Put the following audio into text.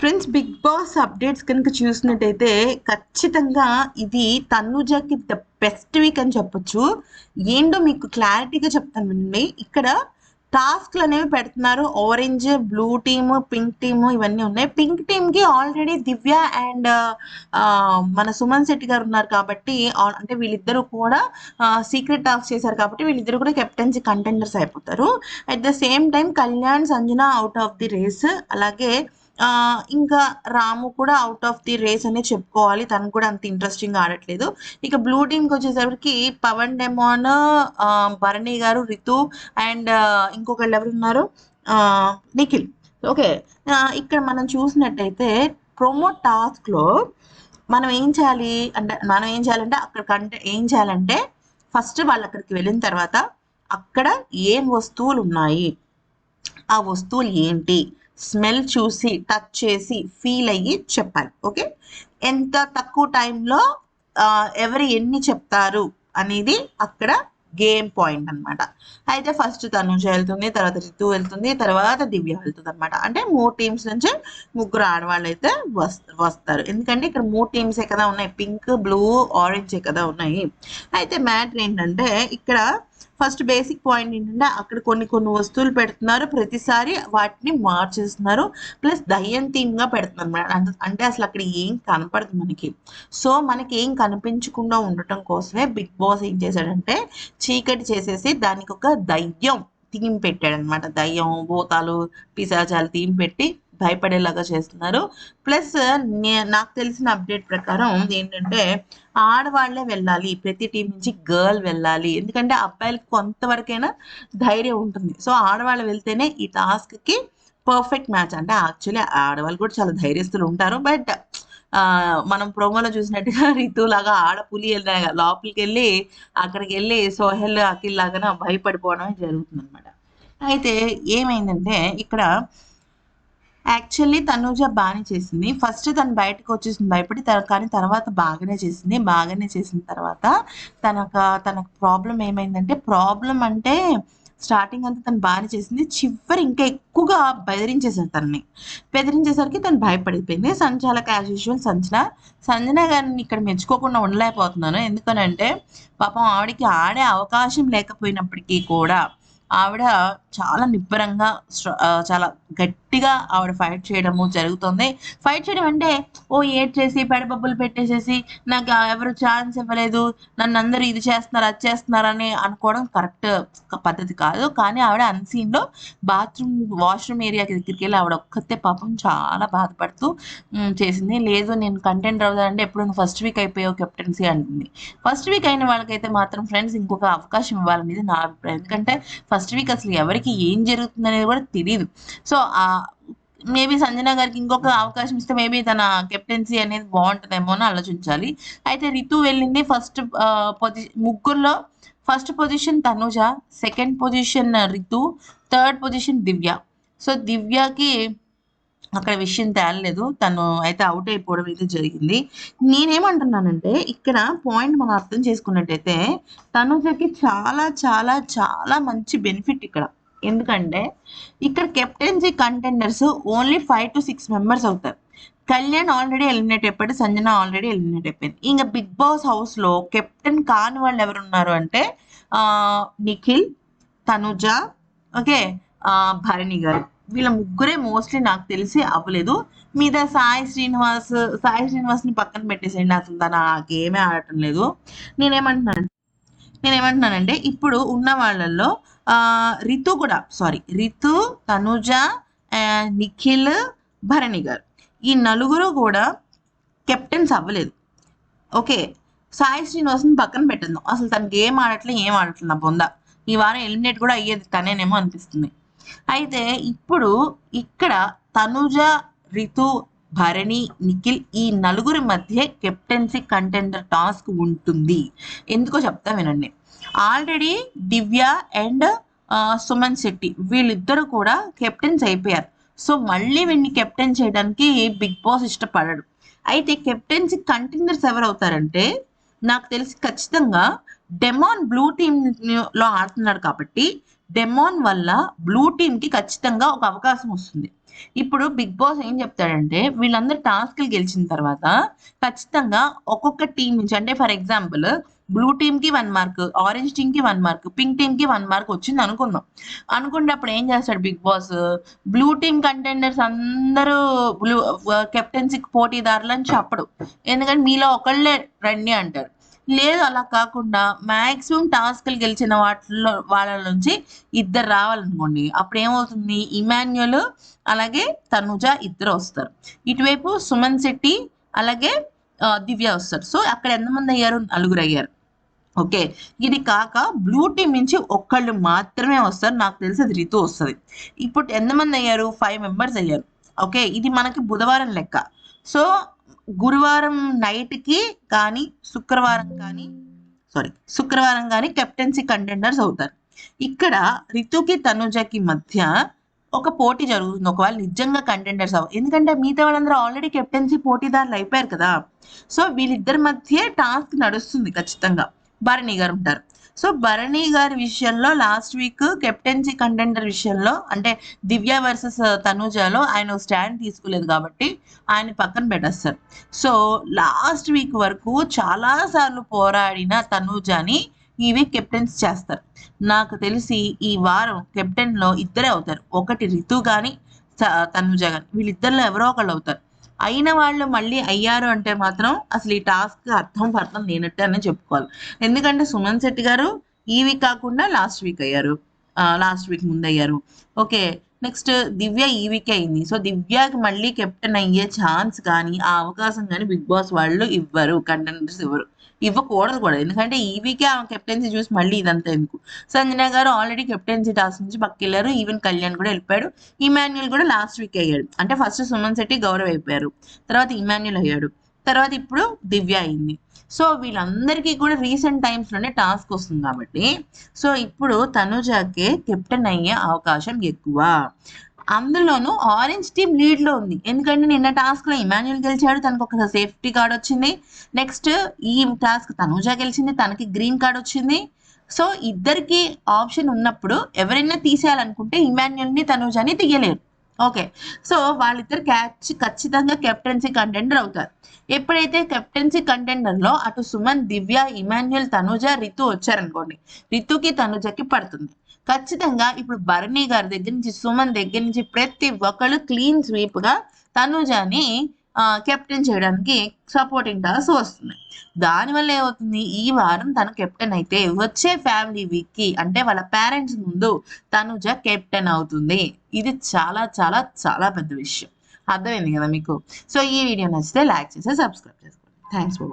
Friends big boss updates కనుక చూసినట్టయితే ఖచ్చితంగా ఇది తనుజకి ద బెస్ట్ వీక్ అని చెప్పొచ్చు. ఏంటో మీకు క్లారిటీగా చెప్తాను అండి ఇక్కడ టాస్క్లు అనేవి పెడుతున్నారు. Orange blue team pink team ఇవన్నీ ఉన్నాయి. పింక్ టీమ్కి ఆల్రెడీ దివ్య అండ్ మన సుమన్ శెట్టి గారు ఉన్నారు కాబట్టి అంటే వీళ్ళిద్దరూ కూడా సీక్రెట్ టాస్క్ చేశారు కాబట్టి వీళ్ళిద్దరు కూడా కెప్టెన్సీ కంటెండర్స్ అయిపోతారు. At the same time Kalyan Sanjana out of the race అలాగే ఇంకా రాము కూడా అవుట్ ఆఫ్ ది రేస్ అనే చెప్పుకోవాలి. తను కూడా అంత ఇంట్రెస్టింగ్ ఆడట్లేదు. ఇక బ్లూ టీమ్కి వచ్చేసరికి పవన్ డెమోన్ భరణి గారు రితు అండ్ ఇంకొకళ్ళు ఎవరు ఉన్నారు? నిఖిల్. ఓకే ఇక్కడ మనం చూసినట్టయితే ప్రోమో టాస్క్లో మనం ఏం చేయాలి అంటే మనం ఏం చేయాలంటే అక్కడ కంటే ఏం చేయాలంటే ఫస్ట్ వాళ్ళు అక్కడికి వెళ్ళిన తర్వాత అక్కడ ఏం వస్తువులు ఉన్నాయి? ఆ వస్తువులు ఏంటి? స్మెల్ చూసి టచ్ చేసి ఫీల్ అయ్యి చెప్పాలి ఓకే? ఎంత తక్కువ టైంలో ఎవరు ఎన్ని చెప్తారు అనేది అక్కడ గేమ్ పాయింట్ అనమాట అయితే ఫస్ట్ తనుజ వెళ్తుంది తర్వాత రితు వెళ్తుంది తర్వాత దివ్య వెళ్తుంది అనమాట అంటే మూడు టీమ్స్ నుంచి ముగ్గురు ఆడవాళ్ళు అయితే వస్తారు. ఎందుకంటే ఇక్కడ మూడు టీమ్సే కదా ఉన్నాయి. పింక్ బ్లూ ఆరెంజే కదా ఉన్నాయి. అయితే మ్యాటర్ ఏంటంటే ఇక్కడ ఫస్ట్ బేసిక్ పాయింట్ ఏంటంటే అక్కడ కొన్ని కొన్ని వస్తువులు పెడుతున్నారు. ప్రతిసారి వాటిని మార్చేస్తున్నారు. ప్లస్ దయ్యం థీమ్గా పెడుతున్నారు అనమాట అంటే అసలు అక్కడ ఏం కనపడదు మనకి. సో మనకి ఏం కనిపించకుండా ఉండటం కోసమే బిగ్ బాస్ ఏం చేశాడంటే చీకటి చేసేసి దానికి ఒక దయ్యం థీమ్ పెట్టాడు అనమాట దయ్యం భూతాలు పిశాచాలు థీమ్ పెట్టి భయపడేలాగా చేస్తున్నారు. ప్లస్ నాకు తెలిసిన అప్డేట్ ప్రకారం ఏంటంటే ఆడవాళ్ళే వెళ్ళాలి ప్రతి టీం నుంచి గర్ల్ వెళ్ళాలి. ఎందుకంటే అబ్బాయిలకి కొంతవరకైనా ధైర్యం ఉంటుంది. సో ఆడవాళ్ళు వెళ్తేనే ఈ టాస్క్కి పర్ఫెక్ట్ మ్యాచ్. అంటే యాక్చువల్లీ ఆడవాళ్ళు కూడా చాలా ధైర్యస్తులు ఉంటారు. బట్ మనం ప్రోమోలో చూసినట్టుగా రితులాగా ఆడపులి వెళ్ళిన లోపలికి వెళ్ళి అక్కడికి వెళ్ళి సోహెల్ అఖిల్ లాగా భయపడిపోవడం జరుగుతుంది అనమాట అయితే ఏమైందంటే ఇక్కడ యాక్చువల్లీ తనూజ బాగానే చేసింది. ఫస్ట్ తను బయటకు వచ్చేసింది భయపడి తన- కానీ తర్వాత బాగానే చేసింది. బాగానే చేసిన తర్వాత తనకు తనకు ప్రాబ్లం ఏమైందంటే ప్రాబ్లం అంటే స్టార్టింగ్ అంతా తను బాగానే చేసింది. చివరి ఇంకా ఎక్కువగా బెదిరించేసారు తనని. బెదిరించేసరికి తను భయపడిపోయింది. సంచాలక యాజ్ యూజువల్ సంచన. సంజన గారిని ఇక్కడ మెచ్చుకోకుండా ఉండలేకపోతున్నాను. ఎందుకనంటే పాపం ఆవిడకి ఆడే అవకాశం లేకపోయినప్పటికీ కూడా ఆవిడ చాలా నిబ్బరంగా చాలా గట్టి గట్టిగా ఆవిడ ఫైట్ చేయడము జరుగుతుంది. ఫైట్ చేయడం అంటే ఓ ఏడ్ చేసి పెడబబ్బులు పెట్టేసేసి నాకు ఎవరు ఛాన్స్ ఇవ్వలేదు నన్ను అందరూ ఇది చేస్తున్నారు అది చేస్తున్నారు అని అనుకోవడం కరెక్ట్ పద్ధతి కాదు. కానీ ఆవిడ అన్సీన్లో బాత్రూమ్ వాష్రూమ్ ఏరియాకి దగ్గరికి వెళ్ళి ఆవిడ ఒక్కతే పాపం చాలా బాధపడుతూ చేసింది. లేదు నేను కంటెంట్ అవుతానంటే ఎప్పుడు ఫస్ట్ వీక్ అయిపోయావు కెప్టెన్సీ అంటుంది. ఫస్ట్ వీక్ అయిన వాళ్ళకైతే మాత్రం ఫ్రెండ్స్ ఇంకొక అవకాశం ఇవ్వాలనేది నా అభిప్రాయం. ఎందుకంటే ఫస్ట్ వీక్ అసలు ఎవరికి ఏం జరుగుతుంది అనేది కూడా తెలియదు సో మేబీ సంజన గారికి ఇంకొక అవకాశం ఇస్తే మేబీ తన కెప్టెన్సీ అనేది బాగుంటుందేమో అని ఆలోచించాలి. అయితే రితు వెళ్ళింది ఫస్ట్ పొజిషన్ ముగ్గురులో first position Tanuja second position Ritu third position Divya. So దివ్యకి అక్కడ విషయం తేలలేదు. తను అయితే అవుట్ అయిపోవడం అయితే జరిగింది. నేనేమంటున్నానంటే ఇక్కడ పాయింట్ మనం అర్థం చేసుకున్నట్టయితే తనుజకి చాలా చాలా చాలా మంచి బెనిఫిట్ ఇక్కడ. ఎందుకంటే ఇక్కడ captaincy contenders only five to six members అవుతారు. కళ్యాణ్ ఆల్రెడీ ఎలిమినేట్ అయిపోయాడు సంజన ఆల్రెడీ ఎలిమినేట్ అయిపోయింది. ఇంకా బిగ్ బాస్ హౌస్లో కెప్టెన్ కాని వాళ్ళు ఎవరు ఉన్నారు అంటే నిఖిల్ తనుజ ఓకే భరణి గారు. వీళ్ళ ముగ్గురే మోస్ట్లీ నాకు తెలిసి అవ్వలేదు. మీద సాయి శ్రీనివాస్ సాయి శ్రీనివాస్ని పక్కన పెట్టేసేయండి. అసలు తన ఆ గేమే ఆడటం లేదు. నేనేమంటున్నాను నేనేమంటున్నానంటే ఇప్పుడు ఉన్న వాళ్ళల్లో రితు కూడా సారీ రితు తనుజ అండ్ నిఖిల్ భరణి గారు ఈ నలుగురు కూడా కెప్టెన్స్ అవ్వలేదు. ఓకే సాయి శ్రీనివాసన్ పక్కన పెట్టిందాం అసలు తన గేమ్ ఆడట్లే ఏం ఆడట్లేదు నా బొంద. ఈ వారం ఎలిమినేట్ కూడా అయ్యేది తనేనేమో అనిపిస్తుంది. అయితే ఇప్పుడు ఇక్కడ తనుజ రితు భరణి నిఖిల్ ఈ నలుగురి మధ్య కెప్టెన్సీ కంటెండర్ టాస్క్ ఉంటుంది. ఎందుకో చెప్తా వినండి. Already Divya and Suman Shetty. వీళ్ళిద్దరూ కూడా కెప్టెన్స్ అయిపోయారు. సో మళ్ళీ వీడిని కెప్టెన్ చేయడానికి బిగ్ బాస్ ఇష్టపడడు. అయితే కెప్టెన్సీ కంటెండర్స్ ఎవరు అవుతారంటే నాకు తెలిసి ఖచ్చితంగా డెమాన్ బ్లూ టీమ్లో ఆడుతున్నాడు కాబట్టి డెమాన్ వల్ల బ్లూ టీంకి కి ఖచ్చితంగా ఒక అవకాశం వస్తుంది. ఇప్పుడు బిగ్ బాస్ ఏం చెప్తాడంటే వీళ్ళందరూ టాస్క్లు గెలిచిన తర్వాత ఖచ్చితంగా ఒక్కొక్క టీం నుంచి అంటే ఫర్ ఎగ్జాంపుల్ బ్లూ టీమ్కి వన్ మార్క్ ఆరెంజ్ టీమ్కి వన్ మార్క్ పింక్ టీమ్కి వన్ మార్క్ వచ్చింది అనుకుందాం. అనుకున్నప్పుడు ఏం చేస్తాడు Big Boss blue team contenders అందరూ బ్లూ కెప్టెన్సీకి uh, పోటీదారులు అని చెప్పడు. ఎందుకంటే మీలో ఒకళ్ళే రండి అంటారు. లేదు అలా కాకుండా మాక్సిమం టాస్క్లు గెలిచిన వాటిలో వాళ్ళ నుంచి ఇద్దరు రావాలనుకోండి అప్పుడు ఏమవుతుంది? ఇమాన్యుల్ అలాగే తనుజ ఇద్దరు వస్తారు. ఇటువైపు సుమన్ శెట్టి అలాగే uh, దివ్య వస్తారు. సో అక్కడ ఎంతమంది అయ్యారు? నలుగురు అయ్యారు. ఓకే. ఇది కాక బ్లూ టీమ్ నుంచి ఒక్కళ్ళు మాత్రమే వస్తారు. నాకు తెలిసి అది రితు వస్తుంది. ఇప్పుడు ఎంతమంది అయ్యారు? ఫైవ్ మెంబర్స్ అయ్యారు. ఓకే. ఇది మనకి బుధవారం లెక్క. సో గురువారం నైట్కి కానీ శుక్రవారం కానీ సారీ శుక్రవారం కానీ కెప్టెన్సీ కంటెండర్స్ అవుతారు. ఇక్కడ రితుకి తనుజకి మధ్య ఒక పోటీ జరుగుతుంది. ఒకవేళ నిజంగా కంటెండర్స్ అవ్వ ఎందుకంటే మిగతా వాళ్ళందరూ ఆల్రెడీ కెప్టెన్సీ పోటీదారులు అయిపోయారు కదా. సో వీళ్ళిద్దరి మధ్య టాస్క్ నడుస్తుంది ఖచ్చితంగా. భరణి గారు ఉంటారు. సో భరణి గారి విషయంలో లాస్ట్ వీక్ కెప్టెన్సీ కంటెండర్ విషయంలో అంటే దివ్య వర్సెస్ తనూజాలో ఆయన స్టాండ్ తీసుకోలేదు కాబట్టి ఆయన పక్కన పెట్టేస్తారు. సో లాస్ట్ వీక్ వరకు చాలా సార్లు పోరాడిన తనూజాని ఈ వీక్ కెప్టెన్స్ చేస్తారు. నాకు తెలిసి ఈ వారం కెప్టెన్లో ఇద్దరే అవుతారు. ఒకటి రితు కానీ త- తనుజ గాని. వీళ్ళిద్దరిలో ఎవరో ఒకళ్ళు అవుతారు. అయిన వాళ్ళు మళ్ళీ అయ్యారు అంటే మాత్రం అసలు ఈ టాస్క్ అర్థం అర్థం లేనట్టే అని చెప్పుకోవాలి. ఎందుకంటే సుమన్ శెట్టి గారు ఈ వీక్ కాకుండా లాస్ట్ వీక్ అయ్యారు. లాస్ట్ వీక్ ముందు అయ్యారు ఓకే. నెక్స్ట్ దివ్య ఈ వీక్ అయింది. సో దివ్యకి మళ్ళీ కెప్టెన్ అయ్యే ఛాన్స్ కానీ ఆ అవకాశం కానీ బిగ్ బాస్ వాళ్ళు ఇవ్వరు కంటెంటర్స్ ఇవ్వరు. ఇవ్వకూడదు కూడా. ఎందుకంటే ఈ వీకే ఆమె కెప్టెన్సీ చూసి మళ్ళీ ఇదంతా ఎందుకు? సంజన గారు ఆల్రెడీ కెప్టెన్సీ టాస్క్ నుంచి పక్కెళ్ళారు ఈవెన్ కళ్యాణ్ కూడా వెళ్ళిపోయాడు. ఇమాన్యుల్ కూడా లాస్ట్ వీక్ అయ్యాడు. అంటే ఫస్ట్ సుమన్ శెట్టి గౌరవ్ అయిపోయారు. తర్వాత ఇమాన్యుల్ అయ్యాడు. తర్వాత ఇప్పుడు దివ్య అయింది. సో వీళ్ళందరికీ కూడా రీసెంట్ టైమ్స్లోనే టాస్క్ వస్తుంది కాబట్టి. సో ఇప్పుడు తనుజాకే కెప్టెన్ అయ్యే అవకాశం ఎక్కువ. అందులోనూ ఆరెంజ్ టీమ్ లీడ్లో ఉంది. ఎందుకంటే నిన్న టాస్క్లో ఇమాన్యుల్ గెలిచాడు తనకు ఒక సేఫ్టీ కార్డ్ వచ్చింది. నెక్స్ట్ ఈ టాస్క్ తనుజా గెలిచింది తనకి గ్రీన్ కార్డ్ వచ్చింది. సో ఇద్దరికి ఆప్షన్ ఉన్నప్పుడు ఎవరైనా తీసేయాలనుకుంటే ఇమాన్యుల్ని తనుజాని తీయలేరు. ఓకే. సో వాళ్ళిద్దరు క్యాచ్ ఖచ్చితంగా కెప్టెన్సీ కంటెండర్ అవుతారు. ఎప్పుడైతే కెప్టెన్సీ కంటెండర్లో అటు సుమన్ దివ్య ఇమాన్యుల్ తనుజ రితు వచ్చారనుకోండి రితుకి తనుజకి పడుతుంది. ఖచ్చితంగా ఇప్పుడు భరణి గారి దగ్గర నుంచి సుమన్ దగ్గర నుంచి ప్రతి ఒక్కళ్ళు క్లీన్ స్వీప్గా తనుజాని కెప్టెన్ చేయడానికి సపోర్టింగ్ టాస్క్ వస్తుంది. దానివల్ల ఏమవుతుంది? ఈ వారం తను కెప్టెన్ అయితే వచ్చే ఫ్యామిలీ వీక్కి అంటే వాళ్ళ పేరెంట్స్ ముందు తనుజ కెప్టెన్ అవుతుంది. ఇది చాలా చాలా చాలా పెద్ద విషయం. అర్థమైంది కదా మీకు? సో ఈ వీడియో నచ్చితే లైక్ చేసి సబ్స్క్రైబ్ చేసుకోండి. Thanks for